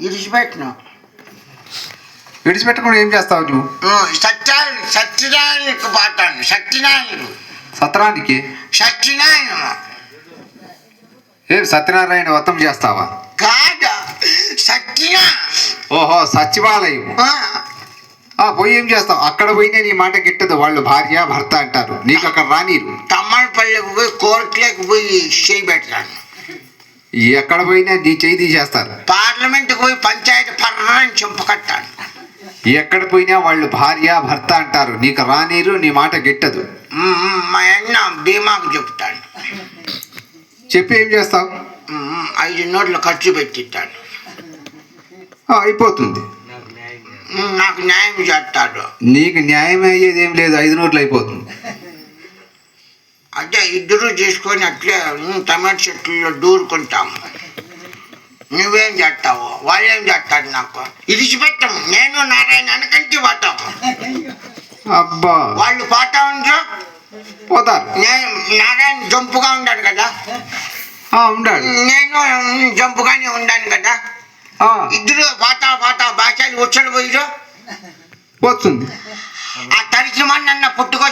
ఇడిచిపెట్టను విడిచిపెట్టకుండా ఏం చేస్తావు నువ్వు? సత్యా సత్యనారాయణకు పాటాను సత్యనారాయణకు సత్రానికి సత్యనారాయణ. ఏం సత్యనారాయణ వ్రతం చేస్తావా? కాదు సత్యనా. ఓహో సచివాలయం. ఆ, పోయి ఏం చేస్తావు? అక్కడ పోయినా నీ మాట గిట్టదు వాళ్ళు భార్య భర్త అంటారు. నీకు అక్కడ రానీరు. తమ్మలపల్లికి పోయి కోర్టులోకి పోయి చేయి పెడతాను ఎక్కడ పోయినా నీ చేయి తీసేస్తారు. పార్లమెంట్కి పోయి పంచాయతీ పర్రని చెంపకట్టాను ఎక్కడ పోయినా వాళ్ళు భార్య భర్త అంటారు. నీకు రానీరు నీ మాట గిట్టదు. మా అన్న బీమాకు చెప్తాను చెప్పి ఏం చేస్తావు? ఐదు నోట్లు ఖర్చు పెట్టిస్తాను ఆ, అయిపోతుంది. నాకు న్యాయం చేస్తాడు. నీకు న్యాయం అయ్యేది ఏం లేదు. ఐదు నోట్లు అయిపోతుంది. అదే ఇద్దరు తీసుకొని అట్లే టమాటా చెట్లలో దూరుకుంటాము నువ్వేం చేస్తావు వాళ్ళేం చేస్తారు నాకు? ఇడిచిపెట్టము. నేను నారాయణ అనకంటే పోతాము అబ్బా. వాళ్ళు పోతా ఉంటారు పోతారు. నేను నారాయణ జంపుగా ఉన్నాడు కదా. ఆ, ఉండాడు నేను జంపుగానే ఉన్నాను కదా. ఇద్దరు పాతా పాతా భాషలు వచ్చాడు పోయిరు వస్తుంది. ఆ తరిచి నన్న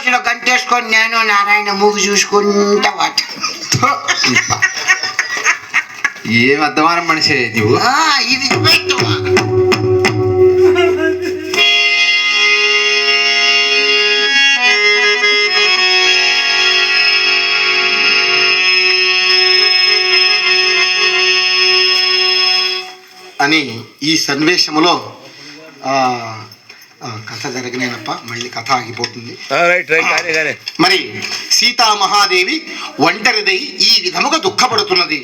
పుట్టుకొచ్చిన గంటేసుకొని నేను నారాయణ మూగి చూసుకుంటా వాట. ఏం అర్థమైన మనిషి నువ్వు ఇది అని ఈ సన్నివేశంలో కథ జరగనేనప్ప మళ్ళీ కథ ఆగిపోతుంది. మరి సీతామహాదేవి ఒంటరిదై ఈ విధముగా దుఃఖపడుతున్నది.